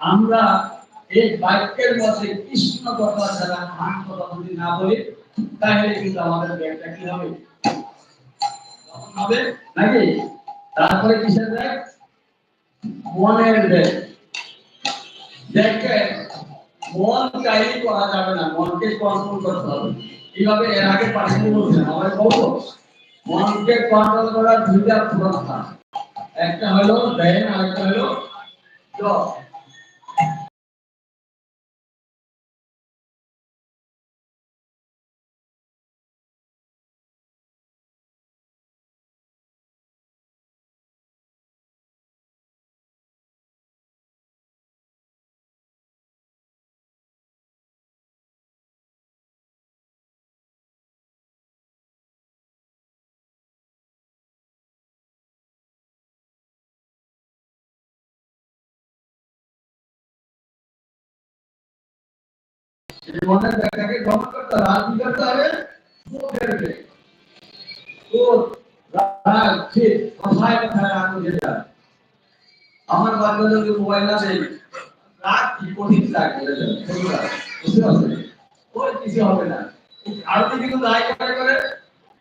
আমরা এই বাক্যের মধ্যে কৃষ্ণ কথা ছাড়া মান কথা যদি না বলি, তাহলে কিন্তু আমাদের ব্যাগটা কি হবে? হবে নাকি? তারপরে কিসের ব্যাগ? মনের ব্যাগ। দেখে মন চাইলে করা যাবে না, মনকে কন্ট্রোল করতে হবে। কীভাবে এর আগে পাঠিয়ে বলছেন আমার বলব, মনকে কন্ট্রোল করার দুইটা প্রথা একটা হলো দেন আর একটা হলো জব মনের ব্যাগটাকে গ্রহণ করতে হবে। করতে হবে? ক্রোধের ব্যাগ রাগ ক্ষেত কথায় কথায় রাগ উঠে যায় আমার বাচ্চাদেরকে মোবাইল দেয় রাগ কি? কঠিন রাগ বুঝতে পারছেন? ওই কিছু হবে না। আরতি কিন্তু দায় করে করে?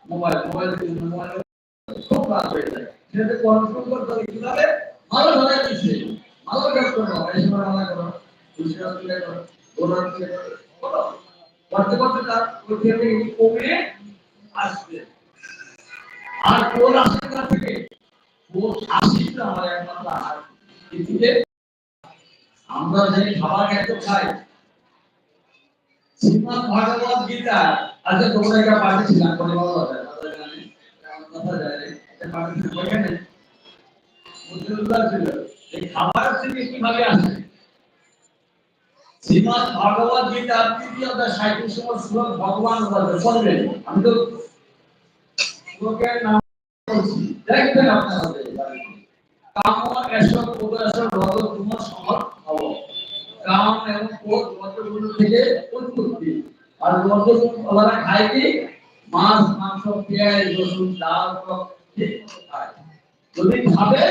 মোবাইল। মোবাইল মোবাইল খুব রাগ হয়ে যায়। সেটাতে কন্ট্রোল করতে হবে কীভাবে? ভালো ভালো দিচ্ছে ভালো কাজ করো এই সময় ভালো করো তুলে করো করো করো করতে করতে তার থেকে কমে আসবে। আর কোন আসে না থেকে? কোন আসিটা আমার একমাত্র পৃথিবীতে আমরা যে খাবার খেতে খাই শ্রীমদ ভাগবত গীতা। আজকে তোমরা এটা পাঠিয়েছিলাম বলা হবে কথা যায় এটা পাঠিয়েছিলাম ওইখানে খাবার থেকে কীভাবে আসে? শ্রীমদ ভাগবত গীতা, তৃতীয় অধ্যায় সাঁত্রিশ নম্বর শ্লোক ভগবান শুনবেন আমি তো শ্লোকের নাম বলছি। দেখবেন আপনারা কাম এসব এসব রদ তোমার সমর হব কাম এবং ক্রোধ রজগুলো থেকে উৎপত্তি। আর রজগুলো ওরা খায় কি? মাছ, মাংস, পেঁয়াজ, রসুন, ডাল খায় যদি খাবে,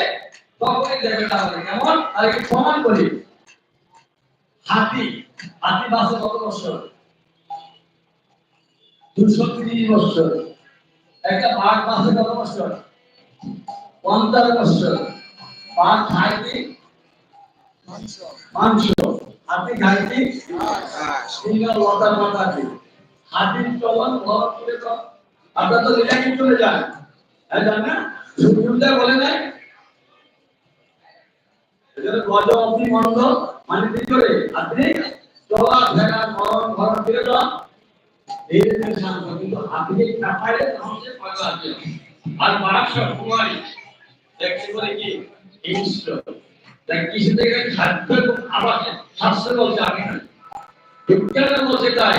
তখনই দেবে তাহলে কেমন? আর কি প্রমাণ করি? হাতি হাতি বাসে কত বছর? দুশো তিরিশ বছর। একটা বাঘ বাসে কত বছর? পঞ্চাশ বছর। বাঘ খায় কি? মাংস। হাতি খায় কি? লতা মাথা কি হাতির চলন ঘর তুলে তো। আপনার তো লীলা চলে যান হ্যাঁ জান না? সূর্যটা বলে নাই? গজ অগ্নি মন্দ মানে করে আপনি চলা ফেরা মরণ ঘর ফিরে যান। এই রকম শান্ত কিন্তু আপনি কাপারে তাহলে পয়সা আছে? আর বারাকশা কুমারী দেখতে বলে কি? হিংস্র দেখ কিছু থেকে খাদ্য আবাসে শাস্ত্র বলছে আমি না। বিজ্ঞানের বলছে তাই।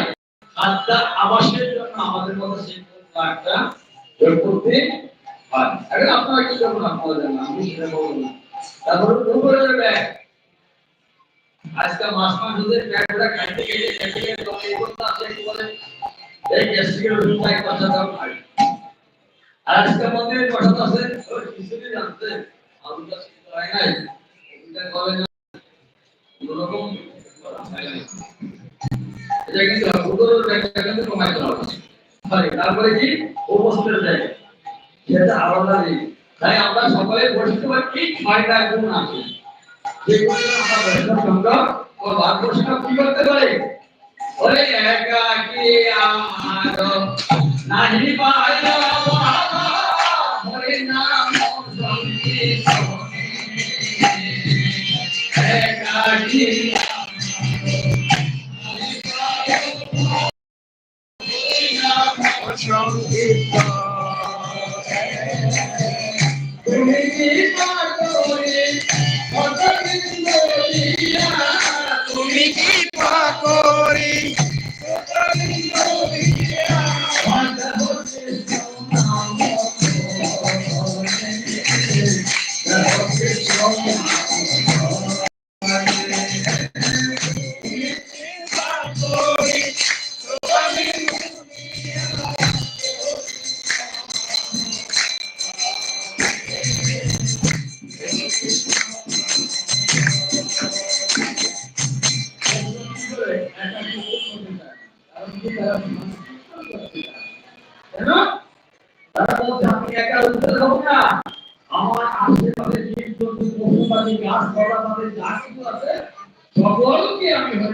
খাদ্য আবাসের জন্য আমাদের মধ্যে সেই একটা প্রয়োগ করতে এখন আপনারা কি করবেন? আপনারা জানেন, আমি সেটা বলব না। তারপরে দুপুরের ব্যাগ। আজকে মাস মাস ধরে ব্যাগটা কাটতে গেলে কাটতে গেলে তো এই করতে আছে, কি বলে? এই গ্যাস্ট্রিকের এক কথা খাই আর আজকে মন্দিরে কথা আছে, ওই কিছুই জানতে আমি তো হয় নাই, এটা করে না কোনোরকম এটা কিন্তু দুপুরের ব্যাগটা কিন্তু কমাইতে হবে তারপরে কি? উপস্থিত জায়গা সেটা আলাদা নেই তাই আমরা সকলে বসতে পারছি ছয়টা গুণ আছে যে আমরা কি করতে পারে ওরে একাকি আমার নাহি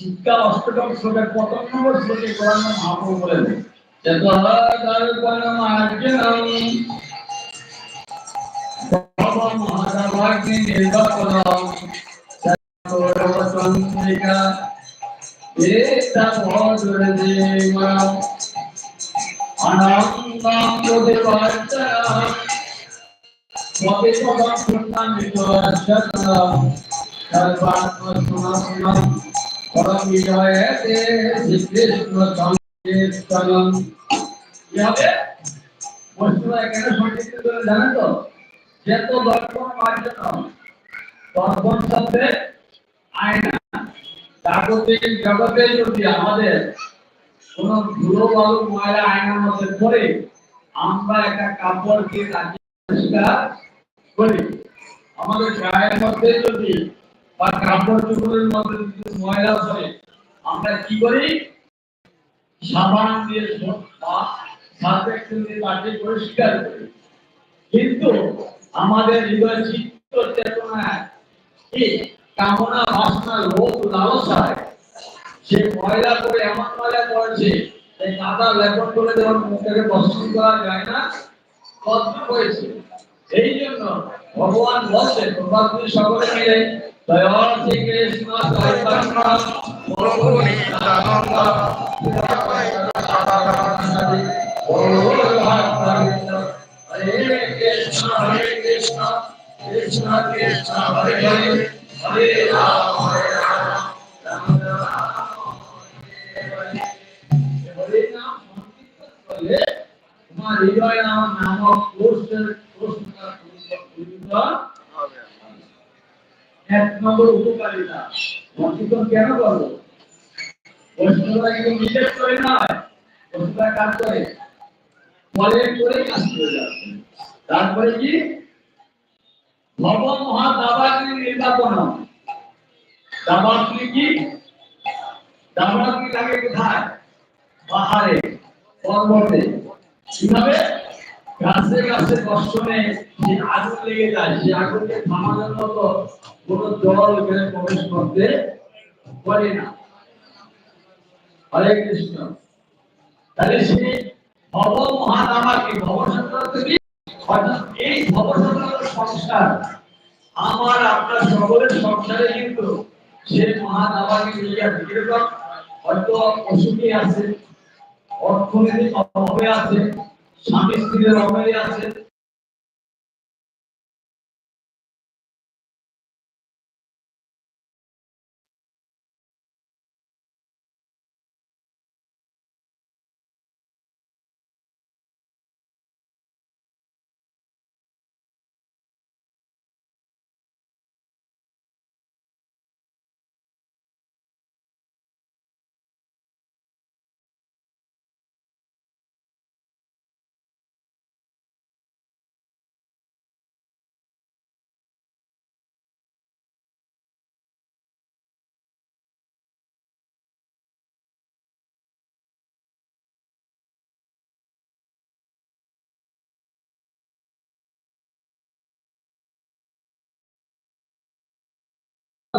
শিক্ষা অষ্টদম শ্লোকের প্রথম নম্বর শ্লোকে গৌরাঙ্গ মহাপ্রভু বলেন যতদর্পণমার্জনম ভব মহাদাভাগ্নি নির্বাপনম সর্বতন্ত্রিকা এতা ভজুরদেবম অনন্তম প্রতিপাদ্যম স্ববিপদম পুণ্যামিতোর্ষতম সর্বাত্মসমাপনম পরম বিজয়তে শ্রীকৃষ্ণ জানেন তো শব্দে আয়না, জাগতিক আমাদের কোন ধুলো বালু ময়লা আয়নার মধ্যে পড়ে, আমরা একটা কাপড় দিয়ে করি। আমাদের গায়ের মধ্যে যদি বা কাপড় চোপড়ের মধ্যে যদি ময়লা হয় আমরা কি করি? সাবান দিয়ে বা সার্ফ এক্সেল দিয়ে তাকে পরিষ্কার করি। কিন্তু আমাদের হৃদয় চিত্ত চেতনায় কি কামনা, বাসনা, লোভ লালসায় সে ময়লা করে এমন ময়লা করেছে এই কাদা লেপন করে যখন মুখটাকে দর্শন করা যায় না কষ্ট হয়েছে। এই জন্য ভগবান বলছে তোমরা তুমি সকলে মিলে শ্রী কৃষ্ণ জয় প্রভু নিত্যানন্দ হরে কৃষ্ণ হরে কৃষ্ণ কৃষ্ণ কৃষ্ণ হরে হরে হরে রাম হরে রাম তোমার হৃদয় নামক কোষটা পরিবর্তন এক নম্বর উপকারিতা। সংকীর্তন কেন করব বৈষ্ণবরা কিন্তু নিজের করে নয় বৈষ্ণবরা কাজ করে? ফলে করে কাজ করে যাচ্ছে তারপরে কি? ভব মহা দাবাগ্নি নির্বাপন দাবাগ্নি কি? দাবাগ্নি লাগে কোথায়? পাহাড়ে, পর্বতে। কীভাবে? গাছে গাছে দর্শনে যে আগুন লেগে যায় সেই আগুনকে থামানোর মতো কোন জল এখানে প্রবেশ করতে পারে না। হরে কৃষ্ণ। তাহলে সেই ভব এই সংস্কার আমার, আপনার সকলের সংসারে কিন্তু সে মহাদামাকে হয়তো অসুখী আছে অর্থনীতি অভাবে আছে স্বামী স্ত্রীর অভাবে আছে।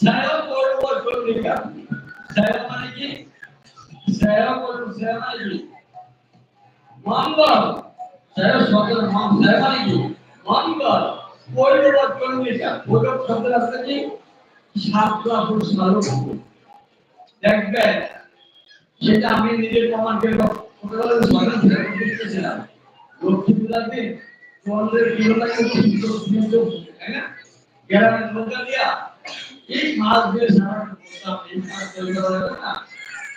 সায়ও করব চন্ডিকা সায়ও মানে কি? সায়ও করব সায়ও মানে কি? মঙ্গল সায়ও শব্দের মান সায়ও মানে কি? মঙ্গল করব চন্ডিকা করব শব্দের অর্থ কি? সাত গ্রহণ দেখবেন, সেটা আমি নিজের প্রমাণ করব বুঝতেছিলাম লক্ষ্মী পূজার দিন দিয়া এই মাছ দিয়ে সারা করতাম এই মাছ তৈরি করা যাবে না।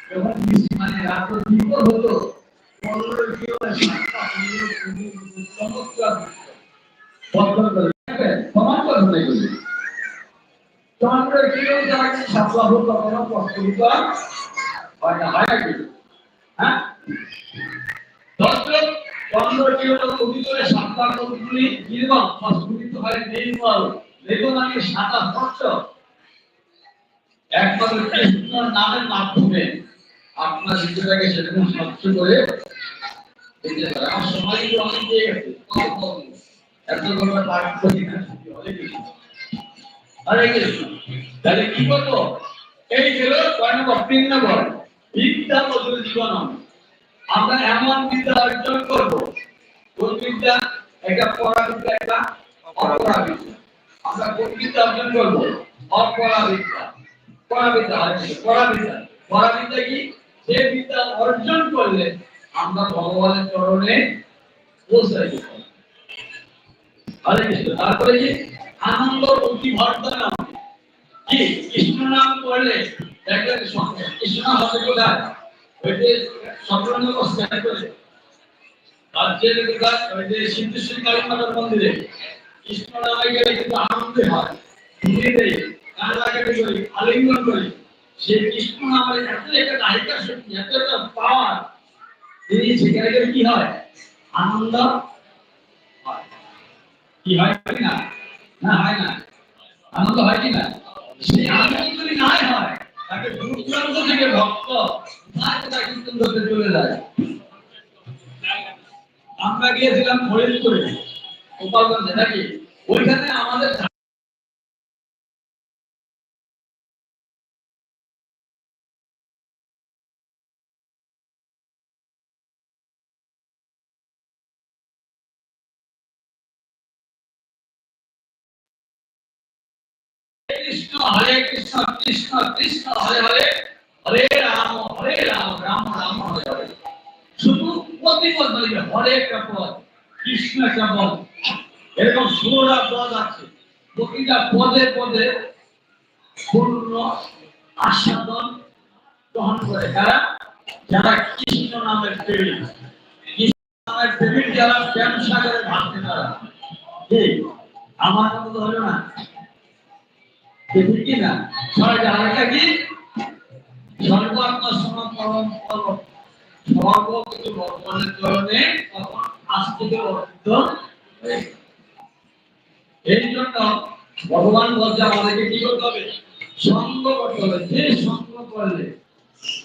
যখন রাত বিপদ হতো পনেরো কিলো সাতটা পনেরো চমৎকার বদল করে দেখবেন, প্রমাণ করবেন এগুলি চন্দ্রের কিলো যারা সাতলা হোক কখনো প্রস্তুত হয় না হয় নাকি হ্যাঁ দর্শক উদিতরে সাতটা কতগুলি নির্মল প্রস্ফুটিত হয় নির্মল দেখুন আমি সাদা একমাত্র নামের মাধ্যমে আপনার হৃদয়টাকে সেরকম স্বচ্ছ করে আমরা এমন বিদ্যা অর্জন করব, কোন বিদ্যা? একটা পড়া বিদ্যা একটা অপরা বিদ্যা আমরা কোন বিদ্যা অর্জন করব? অপরা বিদ্যা পড়া বিদ্যা হচ্ছে পড়া বিদ্যা পড়া বিদ্যা কি যে বিদ্যা অর্জন করলে আমরা ভগবানের চরণে পৌঁছাই হরে কৃষ্ণ তারপরে কি আনন্দ অতি কি কৃষ্ণ নাম সঙ্গে কৃষ্ণ হবে কোথায় করে রাজ্যের কোথায় যে সিদ্ধেশ্বরী কালী মাতার মন্দিরে কৃষ্ণ নামে গেলে কিন্তু আনন্দ হয়। ঘুরে আলিঙ্গন করি কৃষ্ণ এত একটা শক্তি এত একটা পাওয়ার তিনি সেখানে কি হয়? আনন্দ কি হয় কি না? না হয় না। আনন্দ হয় কি না? আনন্দ যদি হয় দূর থেকে ভক্ত চলে যায়। আমরা গিয়েছিলাম ফরিদপুরে গোপালগঞ্জে, নাকি? ওইখানে আমাদের কৃষ্ণ, হরে কৃষ্ণ কৃষ্ণ কৃষ্ণ, হরে হরে হরে রাম হরে রাম রাম রাম, হরে হরে। শুধু প্রতিপদ বলিবে হরে একটা পদ কৃষ্ণ একটা পদ এরকম ষোলোটা পদ আছে। প্রতিটা পদে পদে পূর্ণ আস্বাদন গ্রহণ করে। কারা যারা কৃষ্ণ নামের প্রেমী কৃষ্ণ নামের প্রেমিক যারা প্রেম সাগরে ভাবতে তারা। ঠিক আমার মতো হলো না। ঠিক এই জন্য ভগবান বলছে, আমাদেরকে কি করতে হবে? সঙ্গ করতে হবে। যে সঙ্গ করলে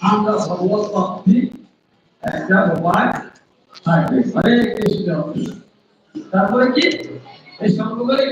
আমরা ভগবত ভক্তি একটা উপায় থাকবে। হরে কৃষ্ণ। তারপরে কি? এই সঙ্গ করে